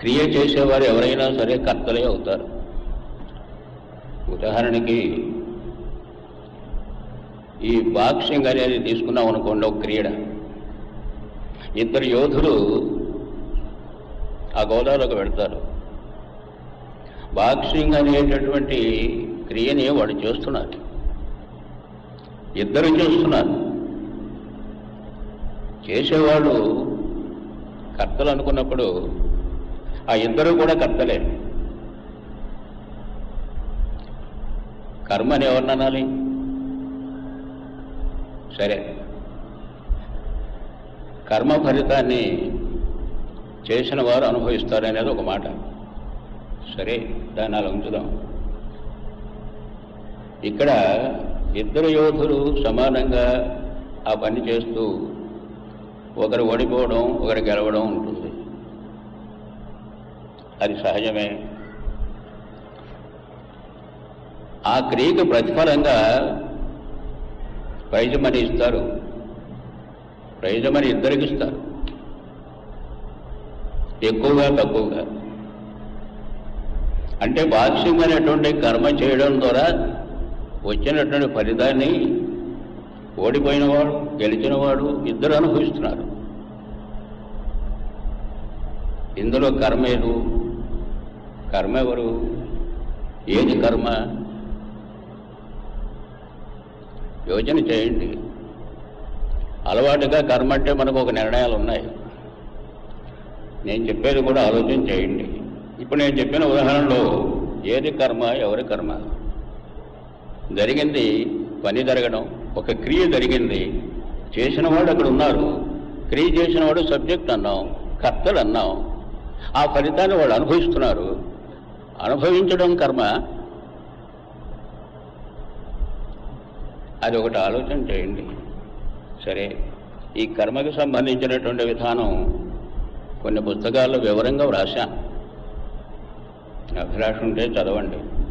క్రియ చేసేవారు ఎవరైనా సరే కర్తలే అవుతారు. ఉదాహరణకి ఈ బాక్సింగ్ అనేది తీసుకున్నాం అనుకోండి ఒక క్రీడ. ఇద్దరు యోధులు ఆ గోదావరిలోకి వెళ్తారు. బాక్సింగ్ అనేటటువంటి క్రియని వాడు చేస్తున్నారు. ఇద్దరు చేస్తున్నారు. చేసేవాడు కర్తలు అనుకున్నప్పుడు ఆ ఇద్దరు కూడా కర్తలే. కర్మని ఎవరిని అనాలి? సరే. కర్మ ఫలితాన్ని చేసిన వారు అనుభవిస్తారనేది ఒక మాట. సరే దాన్ని అలా ఉంచుదాం. ఇక్కడ ఇద్దరు యోధులు సమానంగా ఆ పని చేస్తూ ఒకరు ఓడిపోవడం ఒకరు గెలవడం ఉంటుంది. అది సహజమే. ఆ క్రియకు ప్రతిఫలంగా ప్రైజమని ఇస్తారు. ప్రైజమని ఇద్దరికి ఇస్తారు. ఎక్కువగా తక్కువగా. అంటే బాక్సింగ్ అనేటువంటి కర్మ చేయడం ద్వారా వచ్చినటువంటి ఫలితాన్ని ఓడిపోయినవాడు గెలిచినవాడు ఇద్దరు అనుభవిస్తున్నారు. ఇందులో కర్మేదు కర్మ ఎవరు? ఏది కర్మ? యోచన చేయండి. అలవాటుగా కర్మ అంటే మనకు ఒక నిర్ణయాలు ఉన్నాయి నేను చెప్పేది కూడా ఆలోచన చేయండి. ఇప్పుడు నేను చెప్పిన ఉదాహరణలో ఏది కర్మ ఎవరి కర్మ? జరిగింది పని జరగడం ఒక క్రియ జరిగింది చేసిన వాడు అక్కడ ఉన్నారు. క్రియ చేసిన వాడు సబ్జెక్ట్ అన్నాం కర్తలు అన్నాం. ఆ ఫలితాన్ని వాళ్ళు అనుభవిస్తున్నారు. అనుభవించడం కర్మ. అది ఒకటి ఆలోచన చేయండి. సరే ఈ కర్మకు సంబంధించినటువంటి విధానం కొన్ని పుస్తకాల్లో వివరంగా వ్రాశాను అభిలాష ఉంటే చదవండి.